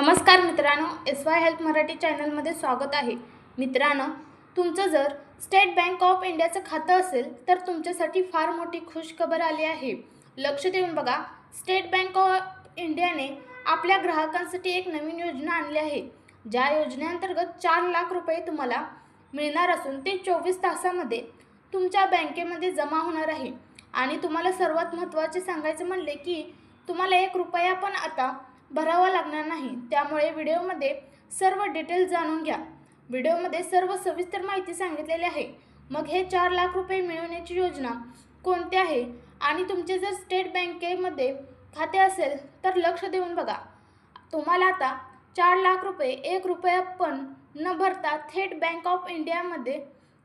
नमस्कार मित्रांनो S Y health Marathi चॅनलमध्ये स्वागत आहे. मित्रांनो तुमचं जर स्टेट बँक ऑफ इंडियाचं खातं असेल तर तुमच्यासाठी फार मोठी खुशखबर आली आहे. लक्ष देऊन बघा स्टेट बँक ऑफ इंडियाने आपल्या ग्राहकांसाठी एक नवीन योजना आणली आहे. ज्या योजनेअंतर्गत चार लाख रुपये तुम्हाला मिळणार असून ते चोवीस तासामध्ये तुमच्या बँकेमध्ये जमा होणार आहे. आणि तुम्हाला सर्वात महत्त्वाचे सांगायचं म्हणले की तुम्हाला एक रुपया पण आता भरावा लागणार नाही. त्यामुळे व्हिडिओमध्ये सर्व डिटेल जाणून घ्या. व्हिडिओमध्ये सर्व सविस्तर माहिती सांगितलेली आहे. मग हे चार लाख रुपये मिळवण्याची योजना कोणती आहे? आणि तुमचे जर स्टेट बँकेमध्ये खाते असेल तर लक्ष देऊन बघा. तुम्हाला आता चार लाख रुपये एक रुपया पण न भरता थेट बँक ऑफ इंडियामध्ये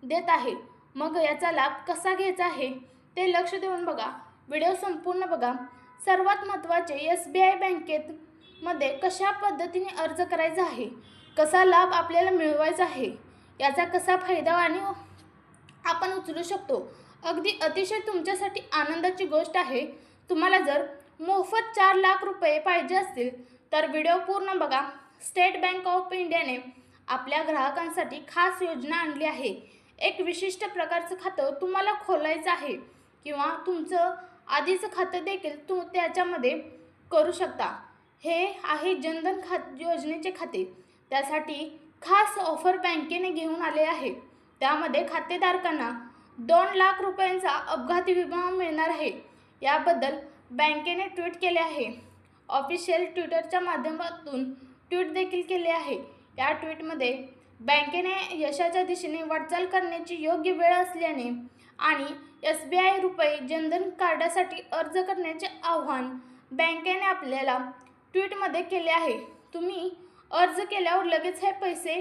देत आहे. मग याचा लाभ कसा घ्यायचा आहे ते लक्ष देऊन बघा. व्हिडिओ संपूर्ण बघा. सर्वात महत्त्वाचे एस बी आय बँकेत मध्ये कशा पद्धतीने अर्ज करायचा आहे? कसा लाभ आपल्याला मिळवायचा आहे? याचा कसा फायदा आणि आपण उचलू शकतो? अगदी अतिशय तुमच्यासाठी आनंदाची गोष्ट आहे. तुम्हाला जर मोफत चार लाख रुपये पाहिजे असतील तर व्हिडिओ पूर्ण बघा. स्टेट बँक ऑफ इंडियाने आपल्या ग्राहकांसाठी खास योजना आणली आहे. एक विशिष्ट प्रकारचं खातं तुम्हाला खोलायचं आहे किंवा तुमचं आधीचं खातं देखील तू त्याच्यामध्ये करू शकता. हे आहे जनधन खात योजनेचे खाते. त्यासाठी खास ऑफर बँकेने घेऊन आले आहे. त्यामध्ये खातेधारकांना दोन लाख रुपयांचा अपघाती विमा मिळणार आहे. याबद्दल बँकेने ट्विट केले आहे. ऑफिशियल ट्विटरच्या माध्यमातून ट्विट देखील केले आहे. या ट्विटमध्ये बँकेने यशाच्या दिशेने वाटचाल करण्याची योग्य वेळ असल्याने आणि एस बी आय रुपये जनधन कार्डासाठी अर्ज करण्याचे आव्हान बँकेने आपल्याला ट्विटमध्ये केले आहे. तुम्ही अर्ज केल्यावर लगेच हे पैसे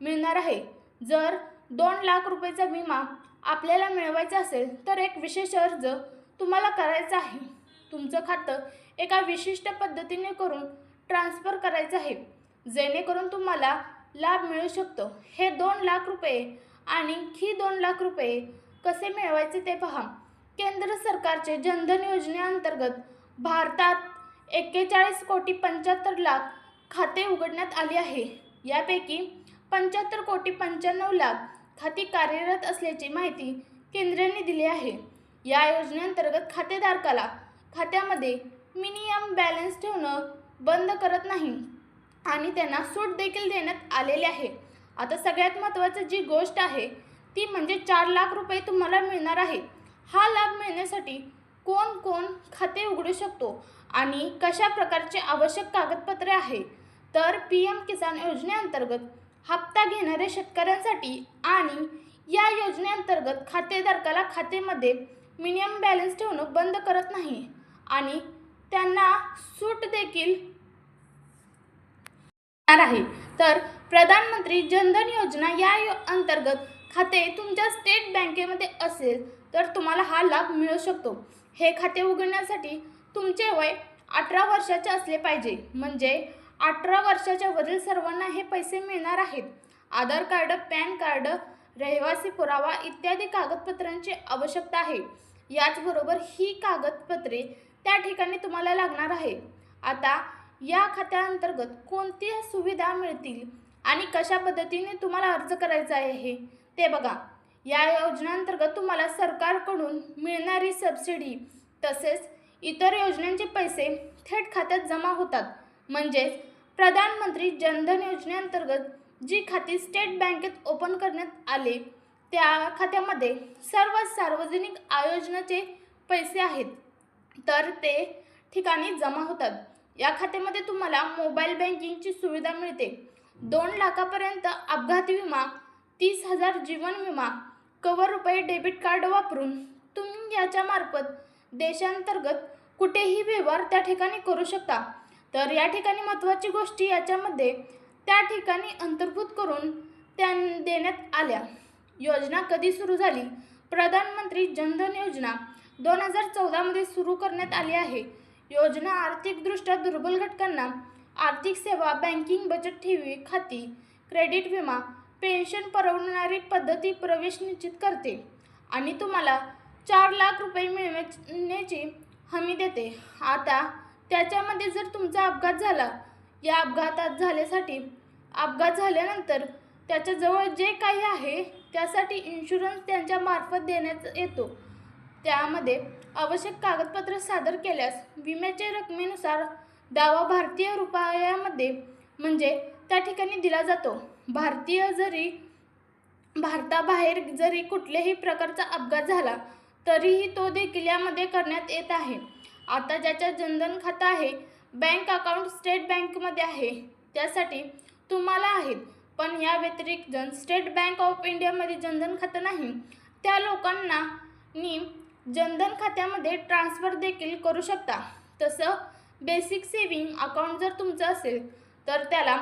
मिळणार आहे. जर दोन लाख रुपयेचा विमा आपल्याला मिळवायचा असेल तर एक विशेष अर्ज तुम्हाला करायचा आहे. तुमचं खातं एका विशिष्ट पद्धतीने करून ट्रान्स्फर करायचं आहे. जेणेकरून तुम्हाला लाभ मिळू शकतो. हे दोन लाख रुपये आणि ही दोन लाख रुपये कसे मिळवायचे ते पहा. केंद्र सरकारचे जनधन योजनेअंतर्गत भारतात एक्केचाळीस कोटी पंच्याहत्तर लाख खाते उघडण्यात आली आहे. यापैकी पंच्याहत्तर कोटी पंच्याण्णव लाख खाती कार्यरत असल्याची माहिती केंद्राने दिली आहे. या योजनेअंतर्गत खातेधारकाला खात्यामध्ये मिनिमम बॅलन्स ठेवणं बंद करत नाही आणि त्यांना सूट देखील देण्यात आलेली आहे. आता सगळ्यात महत्त्वाचं जी गोष्ट आहे ती म्हणजे चार लाख रुपये तुम्हाला मिळणार आहे. हा लाभ मिळण्यासाठी कोण कोण खाते उघडू शकतो? आणि कशा प्रकारचे आवश्यक कागदपत्रे आहे? तर पी एम किसान योजनेअंतर्गत हप्ता घेणाऱ्या शेतकऱ्यांसाठी आणि या योजनेअंतर्गत खातेधारकाला खातेमध्ये मिनिमम बॅलन्स ठेवणं बंद करत नाही आणि त्यांना सूट देखील मिळणार आहे. तर प्रधानमंत्री जनधन योजना या यो अंतर्गत खाते तुमच्या स्टेट बँकेमध्ये असेल तर तुम्हाला हा लाभ मिळू शकतो. हे खाते उघडण्यासाठी तुमचे वय अठरा वर्षाचे असले पाहिजे. म्हणजे अठरा वर्षाच्या वरील सर्वांना हे पैसे मिळणार आहेत. आधार कार्ड पॅन कार्ड रहिवासी पुरावा इत्यादी कागदपत्रांची आवश्यकता आहे. याचबरोबर ही कागदपत्रे त्या ठिकाणी तुम्हाला लागणार आहे. आता या खात्याअंतर्गत कोणत्या सुविधा मिळतील आणि कशा पद्धतीने तुम्हाला अर्ज करायचा आहे हे ते बघा. या योजनेअंतर्गत तुम्हाला सरकारकडून मिळणारी सबसिडी तसेच इतर योजनांचे पैसे थेट खात्यात जमा होतात. म्हणजेच प्रधानमंत्री जनधन योजनेअंतर्गत जी खाती स्टेट बँकेत ओपन करण्यात आले त्या खात्यामध्ये सर्व सार्वजनिक आयोजनाचे पैसे आहेत. तर ते ठिकाणी जमा होतात. या खात्यामध्ये तुम्हाला मोबाईल बँकिंगची सुविधा मिळते. दोन लाखापर्यंत अपघाती विमा तीस हजार जीवन विमा कवर रुपये डेबिट कार्ड वापरून तुम्ही याच्यामार्फत देशांतर्गत कुठेही व्यवहार त्या ठिकाणी करू शकता. तर या ठिकाणी महत्त्वाची गोष्टी याच्यामध्ये त्या ठिकाणी अंतर्भूत करून त्या देण्यात आल्या. योजना कधी सुरू झाली? प्रधानमंत्री जनधन योजना दोन हजार चौदामध्ये सुरू करण्यात आली आहे. योजना आर्थिकदृष्ट्या दुर्बल घटकांना आर्थिक सेवा बँकिंग बचत ठेवी खाती क्रेडिट विमा पेन्शन परवडणारी पद्धती प्रवेश निश्चित करते आणि तुम्हाला चार लाख रुपये मिळवण्याची हमी देते. आता त्याच्यामध्ये जर तुमचा अपघात झाला या अपघातात झाल्यासाठी अपघात झाल्यानंतर त्याच्याजवळ जे काही आहे त्यासाठी इन्शुरन्स त्यांच्या मार्फत देण्यात येतो. त्यामध्ये आवश्यक कागदपत्र सादर केल्यास विम्याच्या रकमेनुसार दावा भारतीय रुपयामध्ये म्हणजे त्या ठिकाणी दिला जातो. भारतीय जरी भारताबाहेर जरी कुठल्याही प्रकारचा अपघात झाला तरीही तो देखील यामध्ये करण्यात येत आहे. आता ज्याच्या जनधन खातं आहे बँक अकाउंट स्टेट बँकमध्ये आहे त्यासाठी तुम्हाला आहेत. पण या व्यतिरिक्त जण स्टेट बँक ऑफ इंडियामध्ये जनधन खातं नाही. त्या लोकांना नी जनधन खात्यामध्ये ट्रान्सफर देखील करू शकता. तसं बेसिक सेविंग अकाउंट जर तुमचं असेल तर त्याला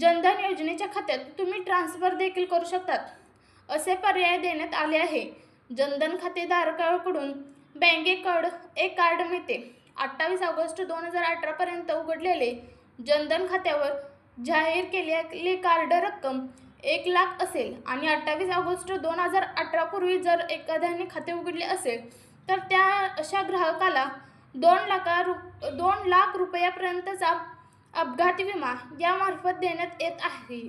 जनधन योजनेच्या खात्यात तुम्ही ट्रान्सफर देखील करू शकतात. असे पर्याय देण्यात आले आहे. जनधन खातेधारकाकडून बँकेकडं एक कार्ड मिळते. अठ्ठावीस ऑगस्ट दोन हजार अठरापर्यंत उघडलेले जनधन खात्यावर जाहीर केलेले कार्ड रक्कम एक लाख असेल आणि अठ्ठावीस ऑगस्ट दोन हजार अठरापूर्वी जर एखाद्याने खाते उघडले असेल तर त्या अशा ग्राहकाला दोन लाखा रु दोन लाख रुपयापर्यंतचा अपघाती विमा यामार्फत देण्यात येत आहे.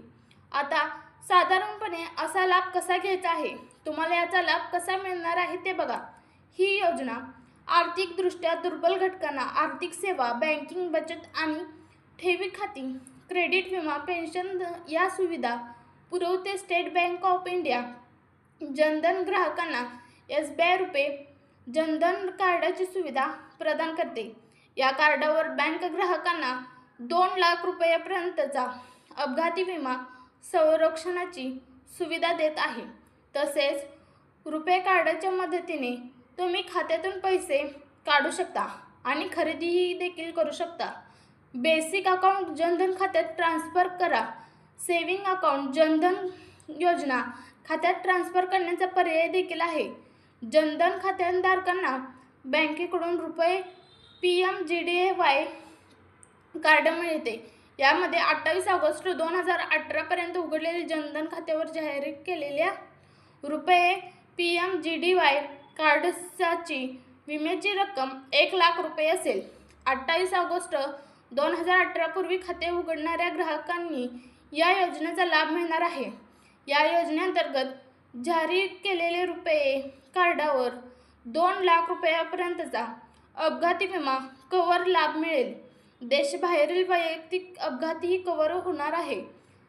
आता साधारणपणे असा लाभ कसा घ्यायचा आहे? तुम्हाला याचा लाभ कसा मिळणार आहे ते बघा. ही योजना आर्थिकदृष्ट्या दुर्बल घटकांना आर्थिक सेवा बँकिंग बचत आणि ठेवी खाती क्रेडिट विमा पेन्शन या सुविधा पुरवते State Bank of India. Jan Dhan ग्राहकांना एस बी आय रुपये जनधन कार्डाची सुविधा प्रदान करते. या कार्डावर बँक ग्राहकांना दोन लाख रुपयापर्यंतचा अपघाती विमा संरक्षणाची सुविधा देत आहे. तसेच रुपे कार्डाच्या मदतीने तुम्ही खात्यातून पैसे काढू शकता आणि खरेदीही देखील करू शकता. बेसिक अकाउंट जनधन खात्यात ट्रान्स्फर करा. सेविंग अकाउंट जनधन योजना खात्यात ट्रान्स्फर करण्याचा पर्याय देखील आहे. जनधन खात्याधारकांना बँकेकडून रुपये P M J D A Y card मिळते. यामध्ये अठ्ठावीस ऑगस्ट दोन हजार अठरापर्यंत उघडलेले जनधन खात्यावर जाहीर केलेल्या रुपये P M J D Y कार्डसाची विम्याची रक्कम एक लाख रुपये असेल. अठ्ठावीस ऑगस्ट दोन हजार अठरापूर्वी खाते उघडणाऱ्या ग्राहकांनी या योजनेचा लाभ मिळणार आहे. या योजनेअंतर्गत जारी केलेले रुपये कार्डावर दोन लाख रुपयापर्यंतचा अपघाती विमा कवर लाभ मिळेल. देशबाहेरील वैयक्तिक अपघातीही कवर होणार आहे.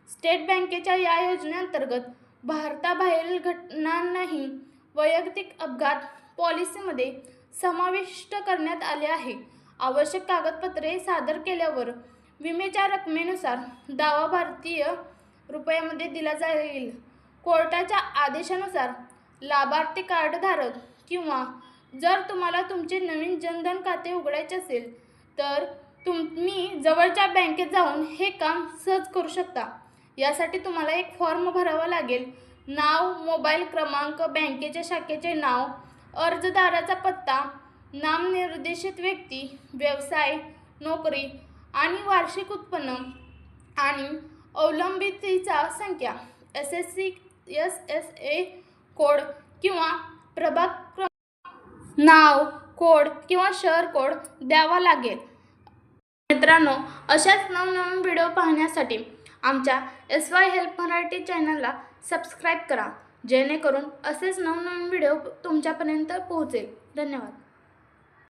स्टेट बँकेच्या या योजनेअंतर्गत भारताबाहेरील घटनांनाही वैयक्तिक अपघात पॉलिसीमध्ये समाविष्ट करण्यात आले आहे. आवश्यक कागदपत्रे सादर केल्यावर विम्याच्या रकमेनुसार दावा भारतीय रुपयामध्ये दिला जाईल. कोर्टाच्या आदेशानुसार लाभार्थी कार्डधारक किंवा जर तुम्हाला तुमचे नवीन जनधन खाते उघडायचे असेल तर तुम्ही जवळच्या बँकेत जाऊन हे काम सहज करू शकता. यासाठी तुम्हाला एक फॉर्म भरावा लागेल. नाव मोबाईल क्रमांक बँकेच्या शाखेचे नाव अर्जदाराचा पत्ता नामनिर्देशित व्यक्ती व्यवसाय नोकरी आणि वार्षिक उत्पन्न आणि अवलंबितीचा संख्या S S C S S A code किंवा प्रभाग क्रम नाव कोड किंवा शहर कोड द्यावा लागेल. मित्रांनो अशाच नवनवीन व्हिडिओ पाहण्यासाठी आमच्या एस वाय हेल्प मराठी चॅनलला सबस्क्राईब करा जेणेकरून असेच नवनवीन व्हिडिओ तुमच्यापर्यंत पोहोचेल. धन्यवाद.